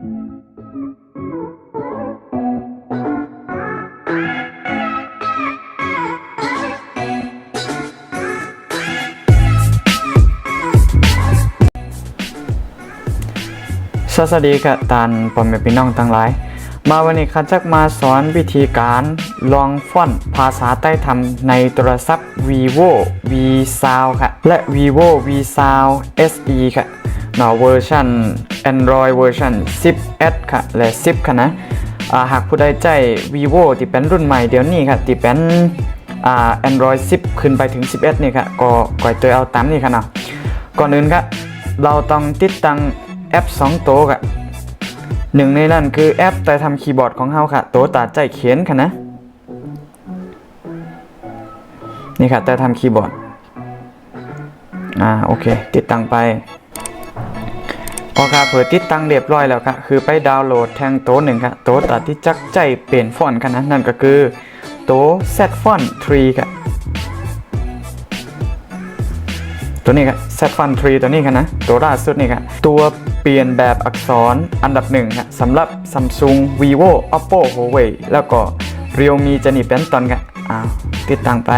สวัสดีค่ะตานปอมแม่พี่น้องทั้งหลาย มาวันนี้ข้าจักมาสอนวิธีการลองฟอนต์ภาษาใต้ทำในโทรศัพท์ vivo v sound ค่ะ และ vivo v sound se ค่ะ เนาะเวอร์ชัน android เวอร์ชัน 10s ค่ะและ 10 ค่ะนะาหากผู้ใดใจ vivo ที่เป็นรุ่นใหม่เดี๋ยวนี้ค่ะที่เป็นอ่า android 10 ขึ้นไปถึง 11 นี่ค่ะก็ก่อยตัวเอาตามนี่ค่ะเนาะก่อนอื่นค่ะเราต้องติดตั้งแอป2ตัวค่ะหนึ่งในนั้นคือแอปแต่ทำคีย์บอร์ดของเฮาค่ะตัวตัดใจเขียนค่ะนะนี่ค่ะแต่ทำคีย์บอร์ดอ่าโอเค ติดตั้งไป พอค่ะเผื่อติดตั้งเรียบร้อยแล้วค่ะคือไปดาวน์โหลดแทงโต๊ะหนึ่งค่ะโต๊ะตัดที่จักใจเปลี่ยนฟอนต์ค่ะนะนั่นก็คือโต๊ะ Z Font 3ค่ะตัวนี้ครับ Set Fun 3ตัวนี้ครับนะตัวล่าสุดนี่ครับตัวเปลี่ยนแบบอักษรอันดับหนึ่งครับสำหรับ Samsung Vivo Oppo Huawei แล้วก็ Realme จะนี่เป็นตอนครับอ้าวติดตั้งไป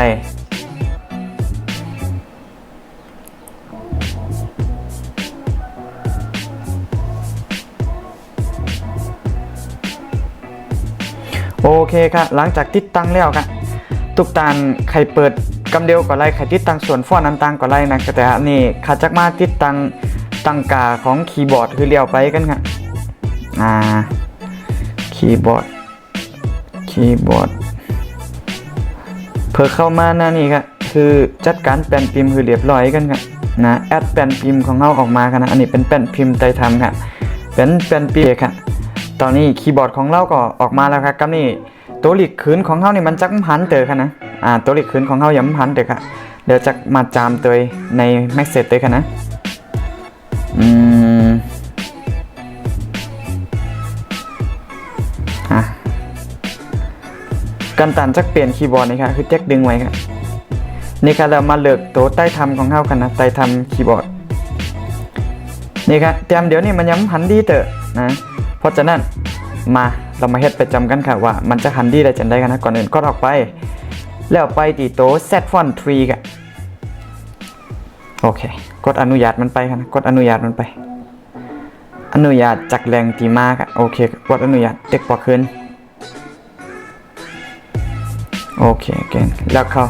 โอเคครับหลังจากติดตั้งแล้วครับทุกตานใครเปิดกำเดียวก็ไล่ใครติดตั้งส่วนฟ้อนต์ต่างก็ไล่นะแต่นี่ขาจักมาติดตั้งตั้งกาของคีย์บอร์ดคือเลี้ยวไปกันครับอ่าคีย์บอร์ดคีย์บอร์ดเพื่อเข้ามาหน้านี่ครับคือจัดการแป้นพิมพ์คือเรียบร้อยกันครับนะแอดแป้นพิมพ์ของเราออกมากันนะอันนี้เป็นแป้นพิมพ์ไตรทำครับเป็นแป้นพิมพ์ครับ ตอนนี้คีย์บอร์ดของเราก็ออกมาแล้วครับกับนี่ตัวหลีกคืนของเขานี่มันจักหันเตอค่ะนะอ่าตัวหลีกคืนของเขายังหันเตอค่ะเดี๋ยวจะมาจามตัวในแม็กเซตเลยค่ะนะอืมอะกันตันจักเปลี่ยนคีย์บอร์ดนี่ค่ะคือแจ็คดึงไว้ครับนี่ค่ะเรามาเลือกตัวใต้ทำของเขาค่ะนะใต้ทำคีย์บอร์ดนี่ครับเตรียมเดี๋ยวนี้มันยังหันดีเตอะนะ เพราะฉะนั้นมาเรามาเฮ็ดไปจำกันค่ะว่ามันจะหันดีได้จังได้กันนะก่อนอื่นก็ออกไป แล้วไปตีโต set font 3กันโอเค กดอนุญาตมันไปกันนะกดอนุญาตมันไป อนุญาตจากแหลงที่มาค่ะโอเค กดอนุญาตเด็กปอขึ้นโอเคเก่งแล้วเขา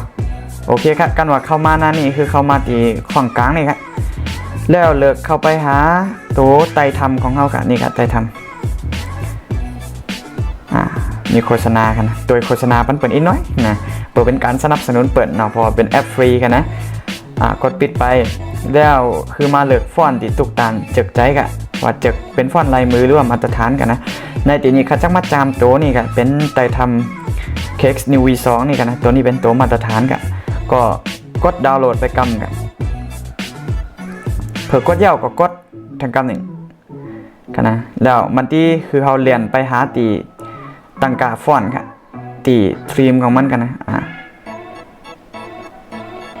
โอเคครับกันว่าเข้ามาหน้านี่คือเข้ามาที่ของกลางนี่ครับแล้วเลิกเข้าไปหาตัวไต่ทำของเขาค่ะนี่ค่ะไต่ทำอ่า มีโฆษณากันนะโดยโฆษณาปันเปิดอีกน้อยนะเปิดเป็นการสนับสนุนเปิดเนาะพอเป็นแอปฟรีกันนะอ่ากดปิดไปแล้วคือมาเลือกฟอนต์ที่ตุกตานเจกใจกะว่าเจกเป็นฟอนต์ลายมือหรือว่ามาตรฐานกันนะในตีนี้ขาจักมาจามตัวนี่กันเป็นไต่ทำ KX New V2 นี่กันนะตัวนี้เป็นตัวมาตรฐานกันก็กดดาวน์โหลดไปกำกันเผื่อกดเย่าก็กดทางกำหนึ่งกันนะแล้วมันที่คือเขาเรียนไปหาตี ตังกาฟอนต์ค่ะตีทรีมของมันกันนะอ่า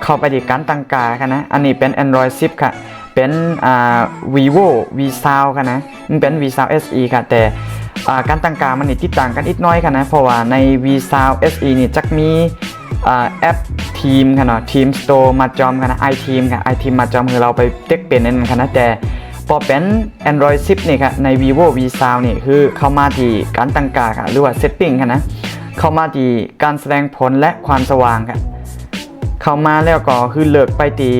เข้าไปที่การตังกากันนะ อันนี้เป็น Android 10 ค่ะ เป็นอ่า vivo v sound ค่ะนะ มันเป็น v sound se ค่ะ แต่อ่าการตังกามันนี่ที่ต่างกันอีกน้อยค่ะนะ เพราะว่าใน v sound se นี่จักมีอ่าแอปทีมค่ะเนาะทีมสโตร์มาจอมค่ะนะ i team ค่ะ i team มาจอมคือเราไปเต็กเป็นนั่นค่ะนะแต่ พอเป็น Android 10นี่ครับใน vivo v sound นี่คือเข้ามาที่การตั้งค่าค่ะหรือว่า setting ค่ะนะเข้ามาที่การแสดงผลและความสว่างค่ะเข้ามาแล้วก็คือเลือกไปที่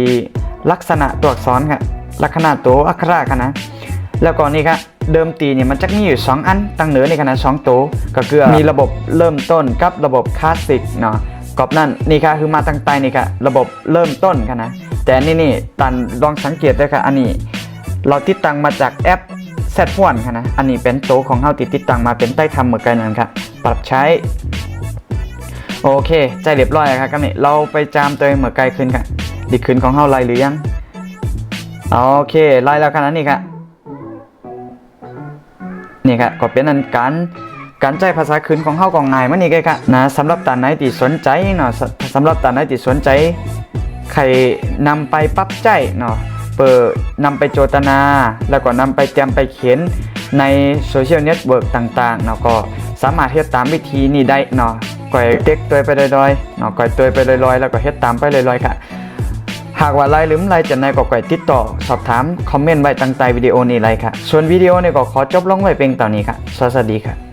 ลักษณะตัวอักษรค่ะลักษณะตัวอักขระค่ะนะแล้วก็นี่ครับเดิมตีเนี่ยมันจะมีอยู่ 2 อันตั้งเหนือในี่ค่ะสองตัวก็คือมีระบบเริ่มต้นกับระบบคลาสสิกเนาะกอบนั่นนี่ค่ะคือมาตั้งใต้นี่ค่ะระบบเริ่มต้นค่ะนะแต่นี่นี่ตันลองสังเกตด้วยค่ะอันนี้ เราติดตั้งมาจากแอป z ซฟอนค่ะนะ อันนี้เป็นโต๊ะของเฮาติดติดตั้งมาเป็นใต้ทำเหมือนกันนั่นครับปรับใช้ โอเค ใจเรียบร้อยครับกันนี่เราไปจามตัวเหมือนไกลขึ้นครับดีขึ้นของเฮาไล่หรือยัง โอเคไล่แล้วขนาดนี้ครับนี่ครับก็เป็นอันการการใจภาษาคืนของเฮาก็ง่ายมันนี่แกครับนะสำหรับตาไหนที่สนใจเนาะสสำหรับตาไหนที่สนใจใครนำไปปรับใจเนาะ เปิดนำไปโจทนา แล้วก็นำไปเตรียมไปเขียนในโซเชียลเน็ตเวิร์กต่างๆเนาะก็สามารถเฮ็ดตามวิธีนี้ได้เนาะก่อยเด็กตัวไปลอยๆเนาะก่อยตัวไปลอยๆ แล้วก็เฮ็ดตามไปลอยๆค่ะหากว่าไลน์หรือไลน์จะในก็ก่อยติดต่อ สอบถาม คอมเมนต์ไว้ตั้งใต้วิดีโอนี้เลยค่ะ ส่วนวิดีโอนี้ก็ขอจบลงไว้เพียงเท่านี้ค่ะ สวัสดีค่ะ